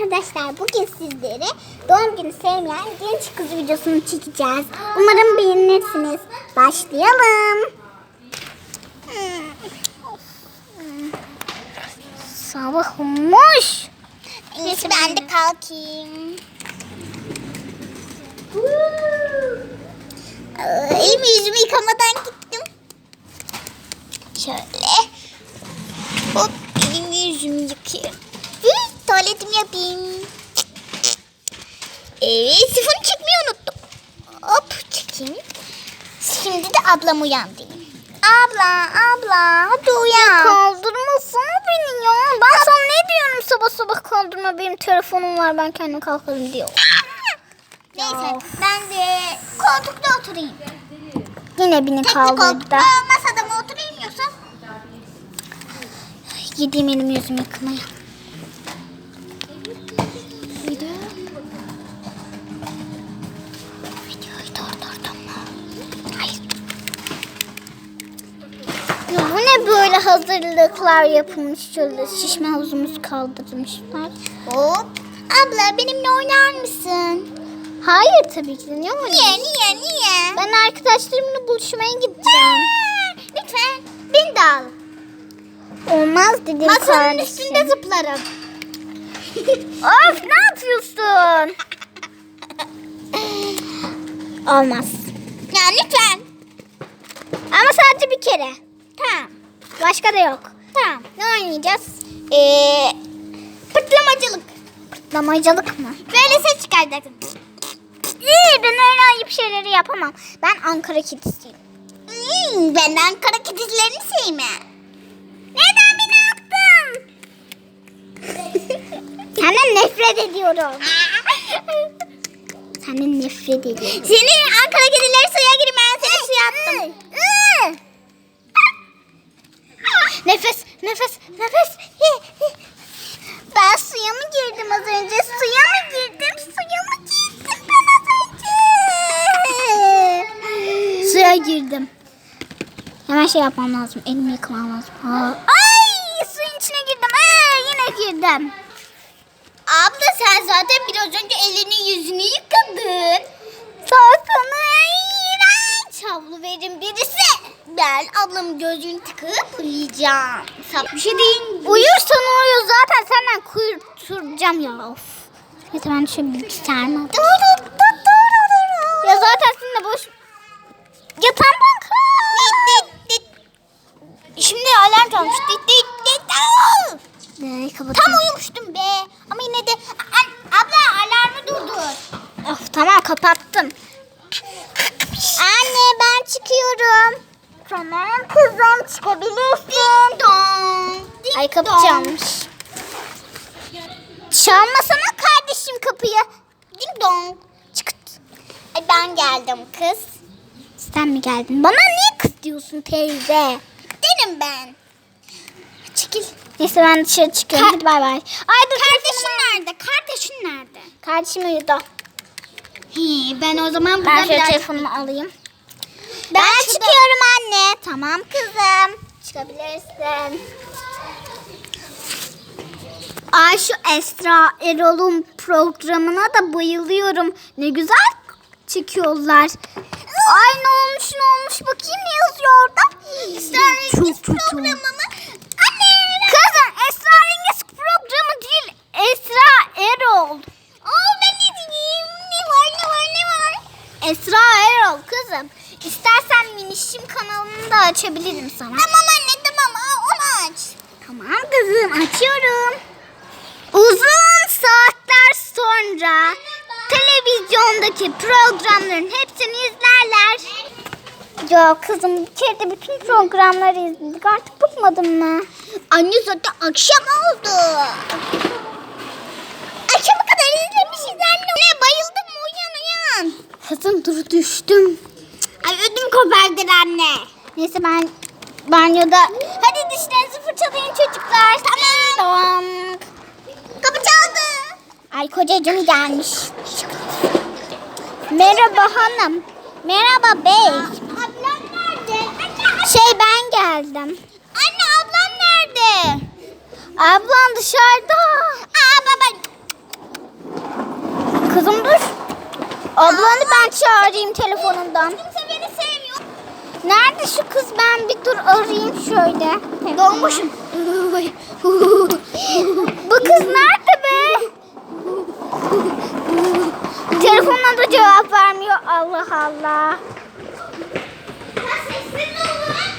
Arkadaşlar bugün sizlere doğum günü sevmeyen genç kız videosunu çekeceğiz. Umarım beğenirsiniz. Başlayalım. Sabah olmuş. Ben de kalkayım. Aa, Elimi yüzümü yıkamadan gittim. Şöyle. Hop elimi yüzümü yıkayayım. Hı, tuvaletimi yapayım. Evet sifonu çekmeyi unuttum. Hop çekeyim. Şimdi de ablam uyandırayım. Abla abla hadi uyan. kaldırmasana beni ya. Ben sana ne diyorum sabah sabah kaldırma benim telefonum var ben kendim kalkarım diyor. Neyse ben de koltukta oturayım. Yine beni kaldırdı. masada mı oturayım yoksa? Gideyim elimi yüzümü yıkamaya. Hazırlıklar yapılmış şöyle şişme havuzumuzu kaldırmışlar. Hop. Abla benimle oynar mısın? Hayır tabii ki. Niye Niye niye niye? Ben arkadaşlarımla buluşmaya gideceğim. lütfen beni de al. Olmaz dedim Masanın kardeşim. üstünde zıplarım. Of ne yapıyorsun? Olmaz. Ya lütfen. Ama sadece bir kere. Tamam. Başka da yok. Tamam. Ne oynayacağız? Ee, pırtlamacılık. Damacılık mı? Böyle ses çıkaracaksın. İyi ben öyle ayıp şeyleri yapamam. Ben Ankara kedisiyim. Hmm, ben Ankara kedicilerini sevmem. Neden beni attın? Senden nefret ediyorum. Senden nefret ediyorum. Seni Ankara kedileri suya girmeye seni suya attım. Nefes, nefes, nefes. Ben suya mı girdim az önce? Suya mı girdim? Suya mı girdim ben az önce? Suya girdim. Hemen şey yapmam lazım. Elimi yıkamam lazım. Ha. Ay suyun içine girdim. Ee, yine girdim. Abla sen zaten biraz önce elini yüzünü yıkadın. Sarsana iğrenç. Havlu verin birisi. Ben ablamın gözünü tıkıp uyuyacağım. Bir şey değil. Uyursan uyuyor zaten senden kurtulacağım ya. Of. Neyse ben şu bilgisayarımı alayım. Ya zaten seninle boş... Ya tamam Dit, dit, dit. Şimdi alarm çalmış. Dit, dit, dit. Nereye Tam kapatayım? uyumuştum be. Ama yine de abla alarmı durdur. Of tamam kapattım. Anne ben çıkıyorum. Tamam kızım çıkabilirsin. Dong. Ay kapı çalmış. Çalmasana kardeşim kapıyı. Ding dong. Çıkıt. Ay ben geldim kız. Sen mi geldin? Bana niye kız diyorsun teyze? Derim ben. Çekil. Neyse ben dışarı çıkıyorum. Ka- Hadi bay bay. Ay dur Kardeşin nerede? Kardeşin nerede? Kardeşim uyudu. Hi, ben o zaman Ben buradan şöyle biraz... telefonumu alayım. Ben Ben, çıkıyorum anne. Tamam kızım. Çıkabilirsin. Ay şu Esra Erol'un programına da bayılıyorum. Ne güzel çekiyorlar. Ay ne olmuş ne olmuş bakayım ne yazıyor orada. Kötü. programı mı? Anne. Kızım Esra Rengiz programı değil. Esra Erol. Aa ben ne diyeyim? Ne var ne var ne var? Esra Erol kızım. İstersen Minişim kanalını da açabilirim sana. Tamam anne tamam onu aç. Tamam kızım açıyorum. Uzun saatler sonra televizyondaki programların hepsini izlerler. Ya kızım bir kere de bütün programları izledik artık bıkmadın mı? Anne zaten akşam oldu. Akşama kadar izlemişiz anne. Ne bayıldım? Uyan uyan. Kızım dur düştüm. Ay ödüm kopardın anne. Neyse ben banyoda. Hadi dişlerinizi fırçalayın çocuklar. Tamam. Kapı çaldı. Ay kocacığım gelmiş. Merhaba hanım. Merhaba bey. Ablam nerede? Anne, şey ben geldim. Anne ablam nerede? Ablan dışarıda. Aa baba. Kızım dur. Ablanı ben çağırayım telefonundan. Nerede şu kız ben bir dur arayayım şöyle. Doğmuşum. Bu kız nerede be? Telefonuna da cevap vermiyor. Allah Allah. Sessiz olun.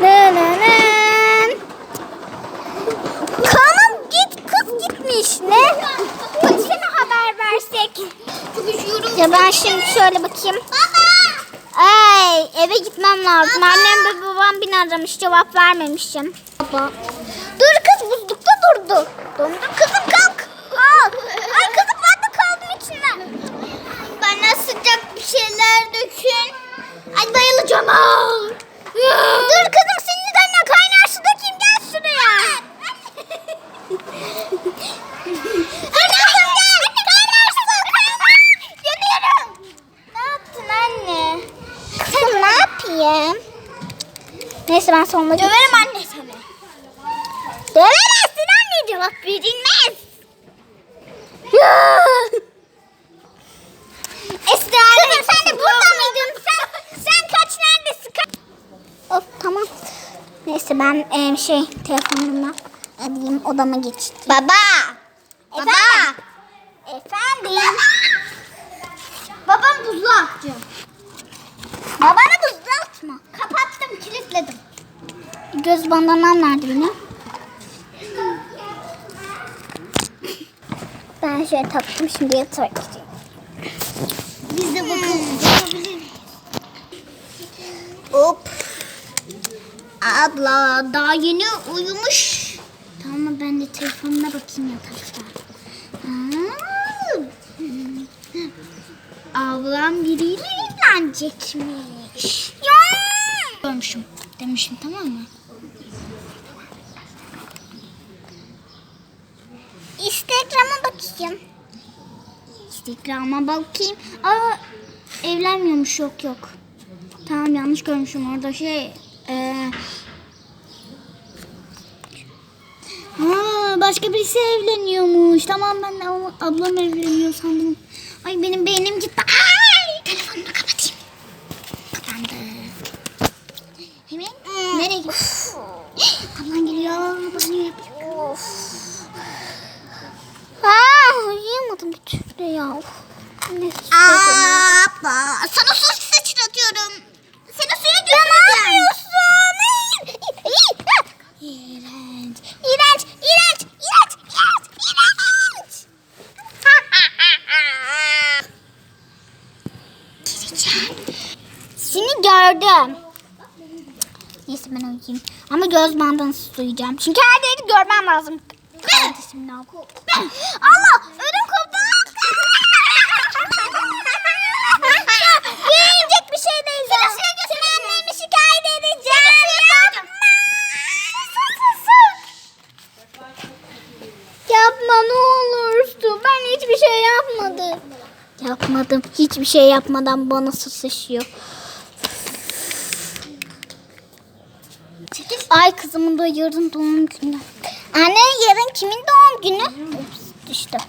Ne ne ne. Kanım git kız gitmiş. Ne? Polise mi haber versek? Çok üşüyorum. Ya ben şimdi şöyle bakayım. Baba. Ay eve gitmem lazım. Annem ve babam beni aramış cevap vermemişim. Baba. Dur kız buzlukta durdu. Dondur kızım kalk. Al. Ay kızım ben de kaldım içinden. Bana sıcak bir şeyler dökün. Ay bayılacağım. Aa. Dur kızım senin üzerine kaynar su dökeyim gel şuraya. Anne gel. Kaynar su. Kaynar. Yanıyorum. Ne yaptın anne? Kızım ne yapayım? Neyse ben sonuna Döverim anne seni. Dövemezsin anne cevap verilmez. Ya. Esra Kızım sen de burada mıydın? Sen, sen kaç neredesin? Kaç... Of tamam. Neyse ben em, şey telefonumla arayayım odama geçtim. Baba. Efendim? Efendim? Babam buzlu attı. Babana buzlu atma. Kapattım, kilitledim. Göz bandamam nerede benim? Ben şöyle taktım şimdi yatağa gideyim. Biz de bakalım. Hop. Abla daha yeni uyumuş. Tamam ben de telefonuna bakayım yatakta. Ablam biriyle evlenecekmiş. Ya. Demişim tamam mı? Instagram'a bakayım. Instagram'a bakayım. Aa, evlenmiyormuş yok yok. Tamam yanlış görmüşüm orada şey. Ee, ha, başka birisi evleniyormuş. Tamam ben de ablam evleniyor sandım. Ay benim beynim gitti. Ay telefonumu kapatayım. Kapandı. Hemen nereye gidiyorsun? Ablan geliyor. Banyo yapıyor. Aa, bir türlü ya. Ne Abla sana su sıçratıyorum. Seni suya Ya ne götüreceğim. yapıyorsun? İğrenç. İğrenç. İğrenç. İğrenç. İğrenç. İğrenç. Seni gördüm. Neyse ben uyuyayım. Ama göz bandını uyuyacağım. Çünkü her yeri görmem lazım. Kardeşim ne yapıyor? Allah! Ödüm koptu. Yiyecek bir şey değil. Seni suya götür annemi şikayet edeceğim. Yapma. Sus, sus, sus. Yapma ne olursun. Ben hiçbir şey yapmadım. Yapmadım. Hiçbir şey yapmadan bana su sıçıyor. Ay kızımın da yarın doğum günü. Anne yarın kimin doğum günü? Ups, düştüm.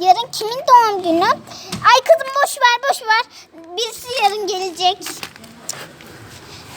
Yarın kimin doğum günü? Ay kızım boş ver boş ver. Birisi yarın gelecek.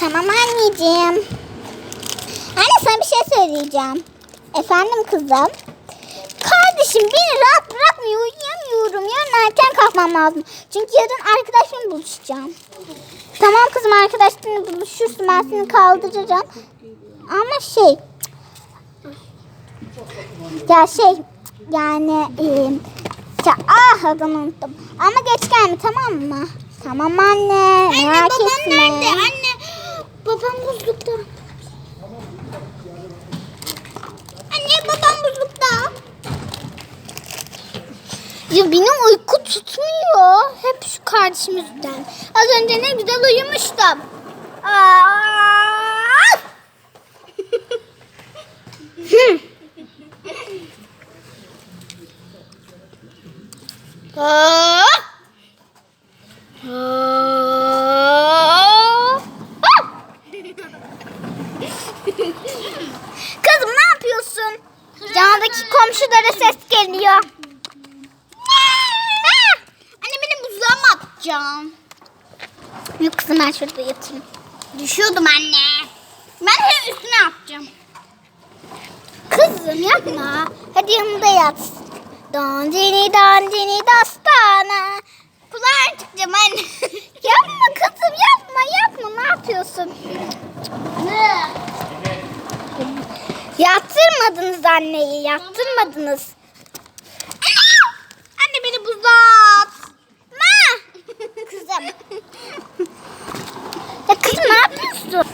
Tamam anneciğim. Anne sana bir şey söyleyeceğim. Efendim kızım. Kardeşim beni rahat bırakmıyor. Uyuyamıyorum. Yarın erken kalkmam lazım. Çünkü yarın arkadaşımla buluşacağım. Tamam kızım arkadaşlarınla buluşursun. Ben seni kaldıracağım. Ama şey... Ya şey... Yani... E, ya, ah adını unuttum. Ama geç gelme tamam mı? Tamam anne. Anne merak babam etme. nerede? Anne babam buzlukta. Anne babam buzlukta. Ya benim uyku tutmuyor. Hep şu kardeşim yüzünden. Az önce ne güzel uyumuştum. Aa! Aa! Kızım ne yapıyorsun? Candaki komşulara ses geliyor. Anne beni buzluğa mı atacaksın? Yok kızım ben şurada yatayım. Düşüyordum anne. Ben senin üstüne atacağım. Kızım yapma. Hadi yanında yat. Dandini dandini dastana. Kulağın çıkacağım anne. Yapma kızım yapma yapma ne yapıyorsun? Yattırmadınız anneyi yattırmadınız. anne beni buzluğa at. Ma! Kızım. Ya kızım ne yapıyorsun?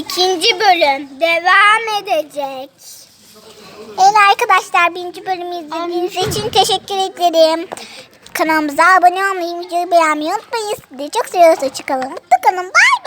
İkinci bölüm devam edecek. Evet arkadaşlar birinci bölümü izlediğiniz için teşekkür ederim. Kanalımıza abone olmayı, videoyu beğenmeyi unutmayın. Sizi çok seviyoruz. Hoşçakalın. Mutlu kalın. Bay.